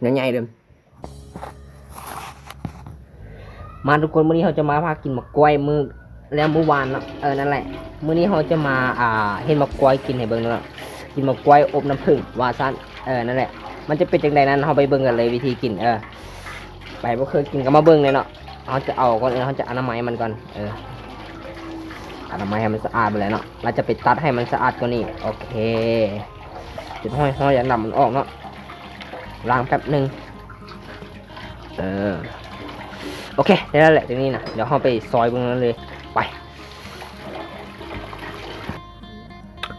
ใหญ่ๆเดิมมาทุกคนมื้อนี้เราจะมาพากินมะกล้วยมือแล้วเมื้อวานเนาะเออนั่นแหละเมื้อนี้เราจะมาอ่าเห็นมะกล้วยกินให้เบิ่งเนาะกินมะกล้วยอบน้ำผึ้งวาซันเออนั่นแหละ มันจะเป็นจังไดนั้นเราไปเบิ่งกันเลยวิธีกินเออไปบ่เคยกินก็มาเบิ่งเลยเนาะเราจะเอาก่อนเออเราจะอนามัยมันก่อนเอออนามัยให้มันสะอาดไปเลยเนาะเราจะไปตัดให้มันสะอาดกว่านี้โอเคจุดห้อยห้อยอย่านํมันออกเนาะ ล้างแป๊บหนึ่งเออโอเคได้แล้วแหละตรงนี้นะเดี๋ยวเราไปซอยตรงนั้นเลยไป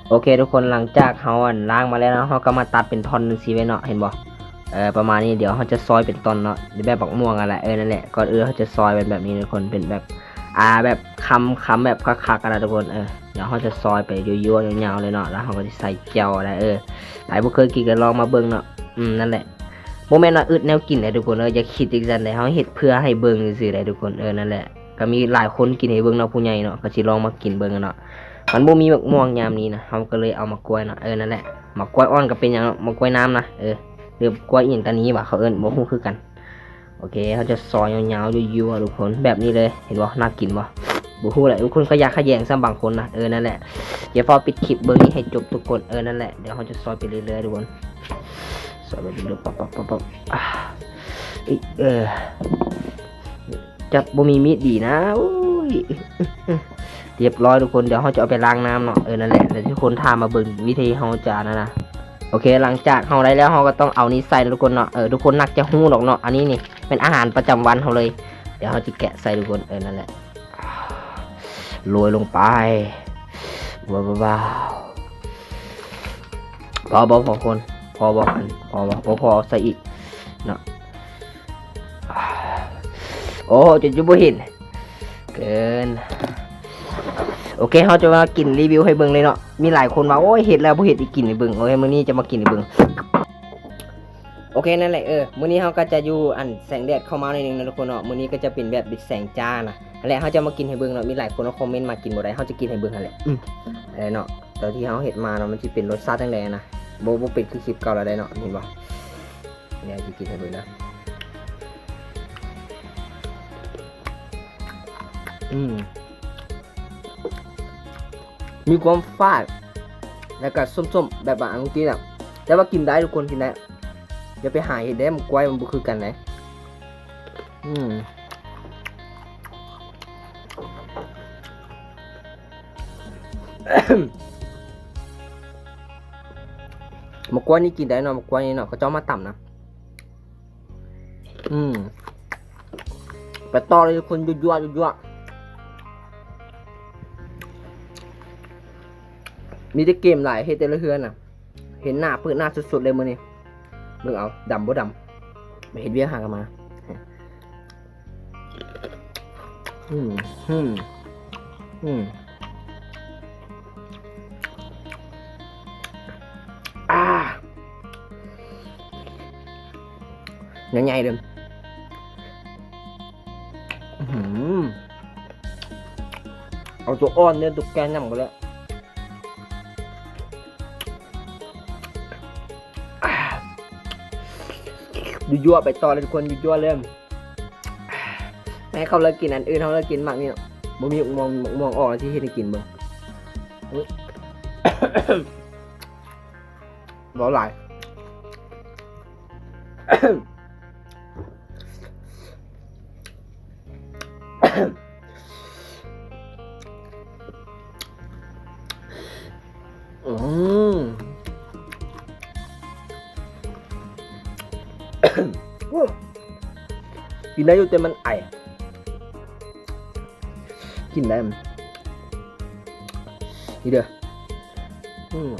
โอเค ทุกคนหลังจากเราอันล้างมาแล้วนะเราก็มาตัดเป็นท่อนหนึ่งสีไว้เนาะเห็นบ่เออประมาณนี้เดี๋ยวเราจะซอยเป็นตอนเนาะแบบบักม่วงอะไรเออนั่นแหละก่อนอื่นเราจะซอยเป็นแบบนี้ทุกคนเป็นแบบอ่าแบบคำคำแบบคักๆกันนะทุกคนเออเดี๋ยวเราจะซอยไปยั่วๆยาวๆเลยเนาะแล้วเราก็จะใส่เจียวอะไรเออหลายบุเคยกินกันลองมาเบิ่งเนาะอืมนั่นแหละ โมเมนต์ว่าอึดแนวกินเลยทุกคนเอออย่าคิดอีกจันเลยเขาเฮ็ดเพื่อให้เบิ่งซื่อๆเลยทุกคนเออนั่นแหละก็มีหลายคนกินให้เบิ่งเนาะผู้ใหญ่เนาะก็สิลองมากินเบิ่งกันเนาะมันบ่มีมะม่วงยามนี้นะเขาก็เลยเอามากล้วยเนาะเออนั่นแหละมากล้วยอ่อนก็เป็นหยังเนาะมากล้วยน้ำนะเออหรือกล้วยอีหยังตานี้ว่ะเขาเอิ้นบ่ฮู้คือกันโอเคเขาจะซอยยาวๆยั่วๆทุกคนแบบนี้เลยเห็นบ่น่ากินบ่บ่ฮู้แหละทุกคนก็อยากขยงซ้ำบางคนนะเออนั่นแหละเดี๋ยวพอปิดคลิปเบิ่งนี้ให้จบทุกคนเออนั่นแหละเดี๋ยวเขาจะซอยไปเรื่อยๆทุกคน สวัสดีครับปั๊บปั๊บปั๊บปั๊บอ่าเออ จับบ่มีมีดดีนะอุ้ยเรียบร้อยทุกคนเดี๋ยวเขาจะเอาไปล้างน้ำเนาะเออนั่นแหละแต่ที่คนทามาเบิ่งวิธีเขาจะนะนะโอเค หลังจากเขาได้แล้วเขาก็ต้องเอานี้ใส่ทุกคนเนาะเออทุกคนนักจะหู้หรอกเนาะอันนี้นี่เป็นอาหารประจำวันเขาเลย เดี๋ยวเขาจะแกะใส่ทุกคนเออนั่นแหละโรยลงไปว้าวว้าวพอบอพอคน พอบอกกันพอบอกพอพอใส่อีกเนาะโอ้จะจะบ่เห็นเกินโอเคเขาจะมากินรีวิวให้เบิ่งเลยเนาะมีหลายคนมาโอ้ยเห็ดแล้วบ่เห็ดอีกกินให้เบิ่งโอเคมื้อนี้จะมากินให้เบิ่งโอเคนั่นแหละเออมื้อนี้เขาก็จะอยู่อันแสงแดดเข้ามาหน่อยนึงนะทุกคนเนาะมื้อนี้ก็จะเป็นแบบแสงจ้านะนั่นแหละเขาจะมากินให้เบิ่งเนาะมีหลายคนมาคอมเมนต์มากินบ่ได้เขาจะกินให้เบิ่งนั่นแหละอืมอะไรเนาะแต่ที่เขาเห็ดมาเนาะมันสิเป็นรสชาติจังไดนะ โบโบเป็นคือคลิปเก่าแล้วได้เนาะเห็นบ่เนี่ยจะกินให้ดูนะอืมมีความฟาดแล้วก็ส้มๆ แบบว่างกฤษอะ แต่ว่ากินได้ทุกคนกินได้อย่าไปหาเห็ดได้มันกล้วยมันบ่คือกันนะอืม มะกล้วยนี่กินได้เนาะมะกล้วยนี่เนาะเขาเจ้ามาต่ำนะ อืมไปต่อเลยทุกคนยั่วๆยั่วๆมีแต่เกมหลายเฮ็ดแต่ละเฮือนน่ะ เห็นหน้าเปิดหน้าสุดๆเลยมือนี้เบิ่งเอาดำบ่ดำไม่เห็นเวียหากันมา อืม อืม อืม ใหญ่ๆเดิมเอาตัวอ้อนเนี่ยตัวแกนนำกันแล้วยั่วไปต่อเลยทุกคนยั่วเริ่มแม่เขาเลิกกินอันอื่นเขาเลิกกินมากนี่เนาะบ่มีมองมองออกที่เฮ็ดให้กินเบิ่งอุ๊ย bỏ lại Ừm. กินได้อยู่แต่มันไอกินได้มันนี่เด้ออืม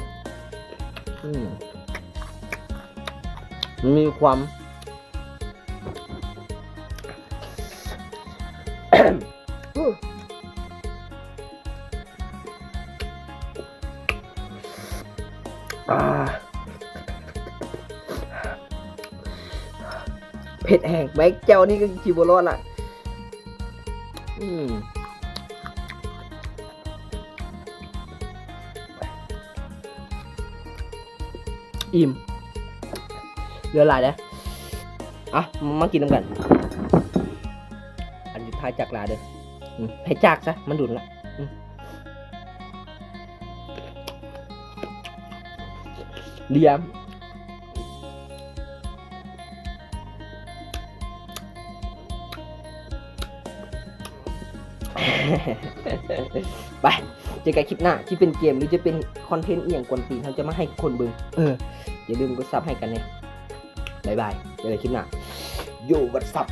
อืมมันมีความ เผ็ดแห้งแบกเจ้านี่ก็ชิบรอดละอืมอิ่มเหลือหลายเลยอะมากินน้ำกันายจากลาเด้ออืมให้จากซะ มันดุนละเลียมไปเจอกันคลิปหน้าที่เป็นเกมหรือจะเป็นคอนเทนต์เอียงกวนตีนเขาจะมาให้คนเบิงเออ อย่าลืมกดซับให้กันเนี่ยบายบายเจอกันคลิปหน้าโยวัดซับ